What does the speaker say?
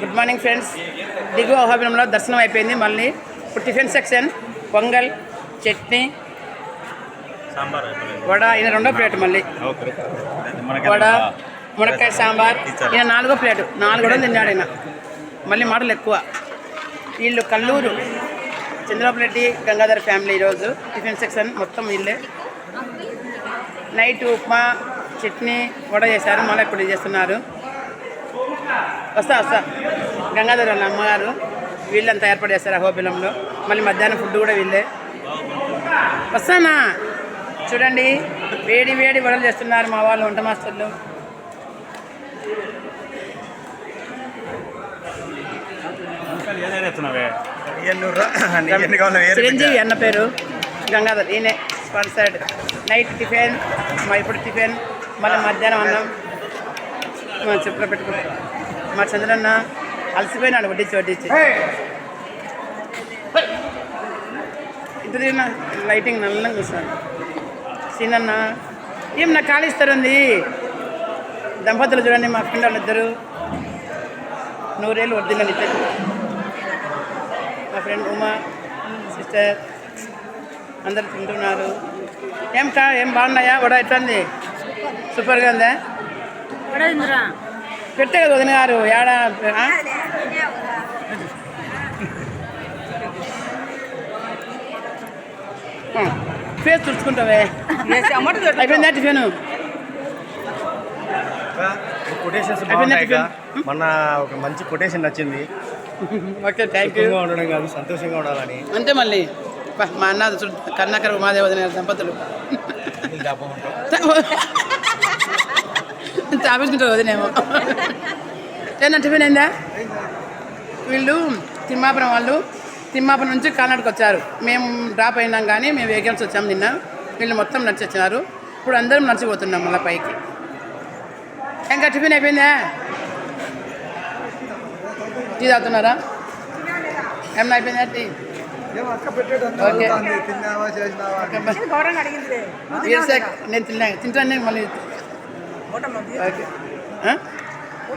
Good morning friends దిగువ అహోబిలంలో దర్శనం అయిపోయింది. మళ్ళీ ఇప్పుడు టిఫిన్ సెక్షన్ పొంగల్ చట్నీ సాంబార్ వడ ఈయన రెండో ప్లేట్ మళ్ళీ. వడ మునక్కాయ సాంబార్ ఈయన నాలుగో ప్లేట్. నాలుగు కూడా తిన్నాడు ఈయన. మళ్ళీ మాటలు ఎక్కువ. వీళ్ళు కల్లూరు చంద్రబాబు రెడ్డి గంగాధర్ ఫ్యామిలీ ఈరోజు టిఫిన్ సెక్షన్ మొత్తం వీళ్ళే. నైట్ ఉప్మా చట్నీ వడ చేశారు. మళ్ళీ ఇప్పుడు చేస్తున్నారు. వస్తా వస్తా. గంగాధర్ వాళ్ళ అమ్మగారు వీళ్ళంతా ఏర్పాటు చేస్తారు అహోబిలంలో మళ్ళీ మధ్యాహ్నం ఫుడ్ కూడా వీళ్ళే. వస్తానా? చూడండి వేడి వేడి వడలు చేస్తున్నారు మా వాళ్ళు వంట మాస్టర్లు. చిరంజీవి అన్న పేరు గంగాధర్ ఈయనే స్పాన్సర్డ్. నైట్ టిఫిన్ మా ఇప్పుడు టిఫిన్ మళ్ళీ మధ్యాహ్నం అన్నం. మా చెప్పులో పెట్టుకుంటాం. మా చంద్రన్న అలసిపోయినాడు వడ్డించి వడ్డించి ఇంత తిన్నా లైటింగ్ నల్లంగా చూస్తాను. సీనన్న ఏం నా ఖాళీ ఇస్తారుంది దంపతులు చూడండి మా ఫ్రెండ్ వాళ్ళు ఇద్దరు. నూరేళ్ళు వద్దిల్లని ఇద్దరు మా ఫ్రెండ్ ఉమా సిస్టర్ అందరు తింటున్నారు. ఏం కా ఏం బాగున్నాయా? వడ ఎట్లుంది? సూపర్గా ఉందా? పెట్టే కదా వదిన గారు ఏడా ఫేస్ తుడుచుకుంటావే. అయిపోయిందా టిఫిన్? కొటేషన్స్ బాగున్నాయి? మొన్న ఒక మంచి కొటేషన్ నచ్చింది. ఓకే థ్యాంక్ యూ ఉండడం కాదు సంతోషంగా ఉండాలని. అంతే మళ్ళీ. మా అన్న చూడు కర్ణాకర్ ఉమాదేవి వదిన గారు దంపతులు. తాపించుకుంటారు వదినేమో ఏనా టిఫిన్ అయిందా వీళ్ళు తిమ్మాపురం వాళ్ళు తిమ్మాపురం నుంచి కానాడుకు వచ్చారు. మేము డ్రాప్ అయినాం కానీ మేము వెహికల్స్ వచ్చాము నిన్న. వీళ్ళు మొత్తం నడిచి వచ్చినారు ఇప్పుడు అందరం నడిచిపోతున్నాం మళ్ళీ పైకి. ఇంకా టిఫిన్ అయిపోయిందా? టీ తాగుతున్నారా? ఏమన్నా అయిపోయిందా టీ? ఓకే. నేను తిన్నా తింటాను మళ్ళీ. ஓட்டம் ஓ